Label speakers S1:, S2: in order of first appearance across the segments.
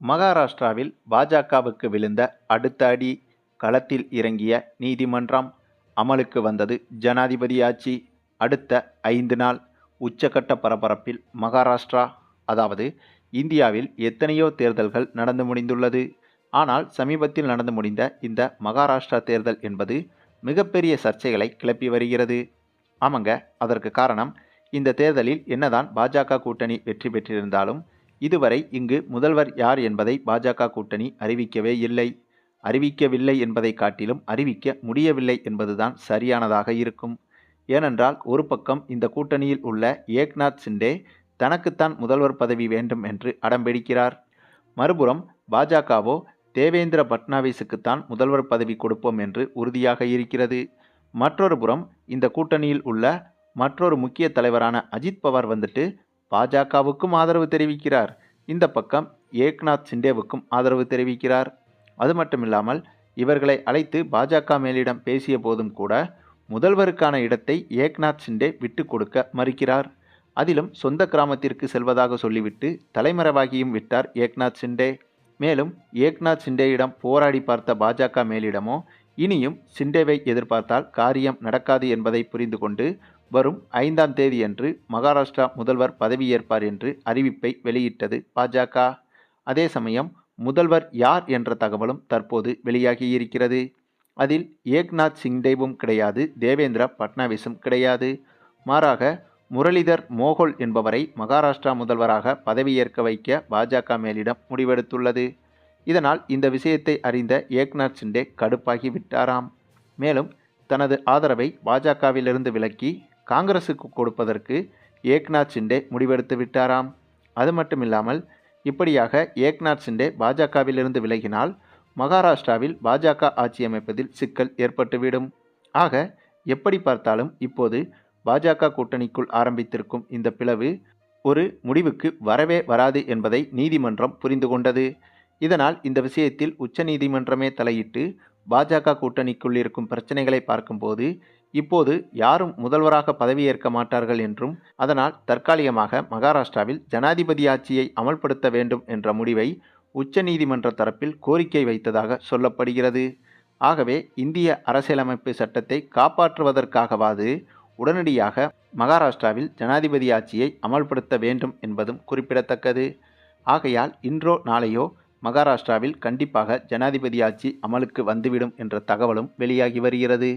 S1: மகாராஷ்டிராவில் பாஜகவுக்கு விழுந்த அடுத்த அடி களத்தில் இறங்கிய நீதிமன்றம் அமலுக்கு வந்தது ஜனாதிபதி ஆட்சி அடுத்த ஐந்து நாள் உச்சக்கட்ட பரபரப்பில் மகாராஷ்டிரா அதாவது இந்தியாவில் எத்தனையோ தேர்தல்கள் நடந்து முடிந்துள்ளது. ஆனால் சமீபத்தில் நடந்து முடிந்த இந்த மகாராஷ்டிரா தேர்தல் என்பது மிகப்பெரிய சர்ச்சைகளை கிளப்பி வருகிறது. ஆமாங்க அதற்கு காரணம் இந்த தேர்தலில் என்னதான் பாஜக கூட்டணி வெற்றி பெற்றிருந்தாலும் இதுவரை இங்கு முதல்வர் யார் என்பதை பாஜக கூட்டணி அறிவிக்கவே இல்லை. அறிவிக்கவில்லை என்பதை காட்டிலும் அறிவிக்க முடியவில்லை என்பதுதான் சரியானதாக இருக்கும். ஏனென்றால் ஒரு பக்கம் இந்த கூட்டணியில் உள்ள ஏக்நாத் சிண்டே தனக்குத்தான் முதல்வர் பதவி வேண்டும் என்று அடம்பிடிக்கிறார். மறுபுறம் பாஜகவோ தேவேந்திர பட்னாவிஸுக்குத்தான் முதல்வர் பதவி கொடுப்போம் என்று உறுதியாக இருக்கிறது. மற்றொரு புறம் இந்த கூட்டணியில் உள்ள மற்றொரு முக்கிய தலைவரான அஜித் பவார் வந்துட்டு பாஜகவுக்கும் ஆதரவு தெரிவிக்கிறார். இந்த பக்கம் ஏக்நாத் சிண்டேவுக்கும் ஆதரவு தெரிவிக்கிறார். அது மட்டுமில்லாமல் இவர்களை அழைத்து பாஜக மேலிடம் பேசிய போதும் கூட முதல்வருக்கான இடத்தை ஏக்நாத் சிண்டே விட்டு கொடுக்க மறுக்கிறார். அதிலும் சொந்த கிராமத்திற்கு செல்வதாக சொல்லிவிட்டு தலைமறைவாகியும் விட்டார் ஏக்நாத் சிண்டே. மேலும் ஏக்நாத் சிண்டேயிடம் போராடி பார்த்த பாஜக மேலிடமோ இனியும் சிண்டேவை எதிர்பார்த்தால் காரியம் நடக்காது என்பதை புரிந்து கொண்டு வரும் ஐந்தாம் தேதியன்று மகாராஷ்டிரா முதல்வர் பதவியேற்பார் என்று அறிவிப்பை வெளியிட்டது பாஜக. அதே சமயம் முதல்வர் யார் என்ற தகவலும் தற்போது வெளியாகியிருக்கிறது. அதில் ஏக்நாத் சிங்டேவும் கிடையாது தேவேந்திர பட்னாவிஸும் கிடையாது. மாறாக முரளிதர் மோகோல் என்பவரை மகாராஷ்டிரா முதல்வராக பதவியேற்க வைக்க பாஜக மேலிடம் முடிவெடுத்துள்ளது. இதனால் இந்த விஷயத்தை அறிந்த ஏக்நாத் சிண்டே கடுப்பாகி விட்டாராம். மேலும் தனது ஆதரவை பாஜகவிலிருந்து விலக்கி காங்கிரசுக்கு கொடுப்பதற்கு ஏக்நாத் சிண்டே முடிவெடுத்து விட்டாராம். அது மட்டுமில்லாமல் இப்படியாக ஏக்நாத் சிண்டே பாஜகவிலிருந்து விலகினால் மகாராஷ்டிராவில் பாஜக ஆட்சி அமைப்பதில் சிக்கல் ஏற்பட்டுவிடும். ஆக எப்படி பார்த்தாலும் இப்போது பாஜக கூட்டணிக்குள் ஆரம்பித்திருக்கும் இந்த பிளவு ஒரு முடிவுக்கு வரவே வராது என்பதை நீதிமன்றம் புரிந்து கொண்டது. இதனால் இந்த விஷயத்தில் உச்சநீதிமன்றமே தலையிட்டு பாஜக கூட்டணிக்குள் இருக்கும் பிரச்சனைகளை பார்க்கும்போது இப்போது யாரும் முதல்வராக பதவியேற்க மாட்டார்கள் என்றும் அதனால் தற்காலிகமாக மகாராஷ்டிராவில் ஜனாதிபதி ஆட்சியை அமல்படுத்த வேண்டும் என்ற முடிவை உச்சநீதிமன்ற தரப்பில் கோரிக்கை வைத்ததாக சொல்லப்படுகிறது. ஆகவே இந்திய அரசியலமைப்பு சட்டத்தை காப்பாற்றுவதற்காகவாது உடனடியாக மகாராஷ்டிராவில் ஜனாதிபதி ஆட்சியை அமல்படுத்த வேண்டும் என்பதும் குறிப்பிடத்தக்கது. ஆகையால் இன்றோ நாளையோ மகாராஷ்டிராவில் கண்டிப்பாக ஜனாதிபதி ஆட்சி அமலுக்கு வந்துவிடும் என்ற தகவலும் வெளியாகி வருகிறது.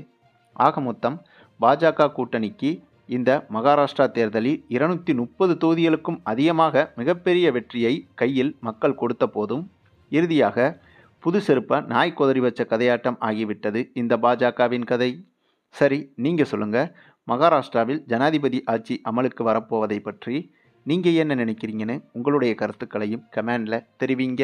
S1: ஆக மொத்தம் பாஜக கூட்டணிக்கு இந்த மகாராஷ்டிரா தேர்தலில் இருநூத்தி முப்பது தொகுதிகளுக்கும் அதிகமாக மிகப்பெரிய வெற்றியை கையில் மக்கள் கொடுத்த போதும் இறுதியாக புது செருப்ப நாய் கொதறி வச்ச கதையாட்டம் ஆகிவிட்டது இந்த பாஜகவின் கதை. சரி நீங்கள் சொல்லுங்கள் மகாராஷ்டிராவில் ஜனாதிபதி ஆட்சி அமலுக்கு வரப்போவதை பற்றி நீங்கள் என்ன நினைக்கிறீங்கன்னு உங்களுடைய கருத்துக்களையும் கமெண்டில் தெரிவிங்க.